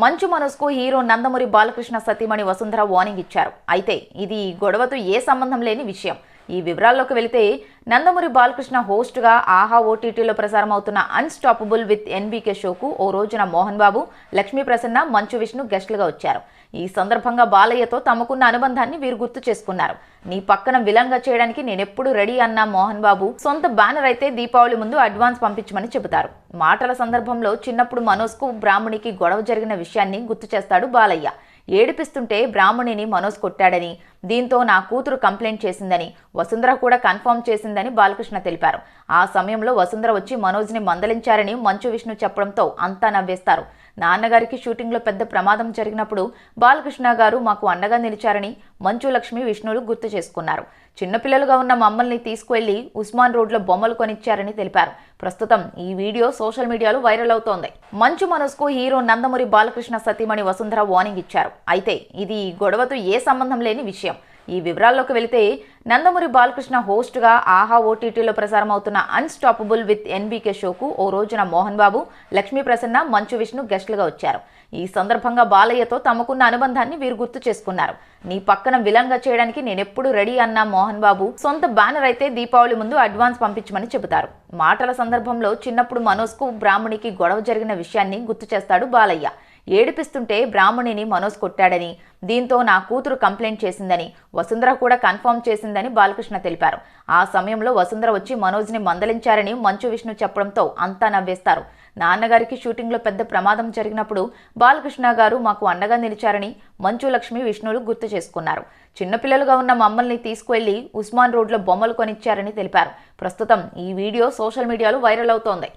మంచు మనోజ్కు హీరో నందమూరి బాలకృష్ణ సతీమణి వసుంధర వార్నింగ్ ఇచ్చారు. అయితే ఇది గొడవతో ఏ సంబంధం లేని విషయం. ఈ వివరాల్లోకి వెళితే నందమూరి బాలకృష్ణ హోస్ట్గా ఆహా ఓటీటీలో ప్రసారం అవుతున్న అన్స్టాపబుల్ విత్ ఎన్బీకే షోకు ఓ రోజున మోహన్ బాబు లక్ష్మీ ప్రసన్న మంచు విష్ణు గెస్టులుగా వచ్చారు. ఈ సందర్భంగా బాలయ్యతో తమకున్న అనుబంధాన్ని వీరు గుర్తు చేసుకున్నారు. నీ పక్కన విలన్గా చేయడానికి నేనెప్పుడు రెడీ అన్న మోహన్ బాబు సొంత బ్యానర్ అయితే దీపావళి ముందు అడ్వాన్స్ పంపించమని చెబుతారు. మాటల సందర్భంలో చిన్నప్పుడు మనోజ్కు బ్రాహ్మణికి గొడవ జరిగిన విషయాన్ని గుర్తు చేస్తాడు బాలయ్య. ఏడిపిస్తుంటే బ్రాహ్మణిని మనోజ్ కొట్టాడని దీంతో నా కూతురు కంప్లైంట్ చేసిందని వసుంధర కూడా కన్ఫర్మ్ చేసిందని బాలకృష్ణ తెలిపారు. ఆ సమయంలో వసుంధర వచ్చి మనోజ్ని మందలించారని మంచు విష్ణు చెప్పడంతో అంతా నవ్వేస్తారు. నాన్నగారికి షూటింగ్లో పెద్ద ప్రమాదం జరిగినప్పుడు బాలకృష్ణ గారు మాకు అండగా నిలిచారని మంచు లక్ష్మి విష్ణులు గుర్తు చేసుకున్నారు. చిన్నపిల్లలుగా ఉన్న మమ్మల్ని తీసుకువెళ్ళి ఉస్మాన్ రోడ్లో బొమ్మలు కొనిచ్చారని తెలిపారు. ప్రస్తుతం ఈ వీడియో సోషల్ మీడియాలో వైరల్ అవుతోంది. మంచు మనస్కు హీరో నందమూరి బాలకృష్ణ సతీమణి వసుంధర వార్నింగ్ ఇచ్చారు. అయితే ఇది ఈ గొడవతో ఏ సంబంధం లేని విషయం. ఈ వివరాల్లోకి వెళితే నందమూరి బాలకృష్ణ హోస్ట్గా ఆహా ఓటీటీలో ప్రసారం అవుతున్న అన్స్టాపబుల్ విత్ ఎన్బీకే షోకు ఓ రోజున మోహన్ బాబు లక్ష్మీ ప్రసన్న మంచు విష్ణు గెస్టులుగా వచ్చారు. ఈ సందర్భంగా బాలయ్యతో తమకున్న అనుబంధాన్ని వీరు గుర్తు చేసుకున్నారు. నీ పక్కన విలంగా చేయడానికి నేనెప్పుడు రెడీ అన్న మోహన్ బాబు సొంత బ్యానర్ అయితే దీపావళి ముందు అడ్వాన్స్ పంపించమని చెబుతారు. మాటల సందర్భంలో చిన్నప్పుడు మనోజ్కు బ్రాహ్మణికి గొడవ జరిగిన విషయాన్ని గుర్తు చేస్తాడు బాలయ్య. ఏడిపిస్తుంటే బ్రాహ్మణిని మనోజ్ కొట్టాడని దీంతో నా కూతురు కంప్లైంట్ చేసిందని వసుంధర కూడా కన్ఫర్మ్ చేసిందని బాలకృష్ణ తెలిపారు. ఆ సమయంలో వసుంధర వచ్చి మనోజ్ని మందలించారని మంచు విష్ణు చెప్పడంతో అంతా నవ్వేస్తారు. నాన్నగారికి షూటింగ్లో పెద్ద ప్రమాదం జరిగినప్పుడు బాలకృష్ణ గారు మాకు అండగా నిలిచారని మంచు లక్ష్మి విష్ణులు గుర్తు చేసుకున్నారు. చిన్నపిల్లలుగా ఉన్న మమ్మల్ని తీసుకువెళ్ళి ఉస్మాన్ రోడ్లో బొమ్మలు కొనిచ్చారని తెలిపారు. ప్రస్తుతం ఈ వీడియో సోషల్ మీడియాలో వైరల్ అవుతోంది.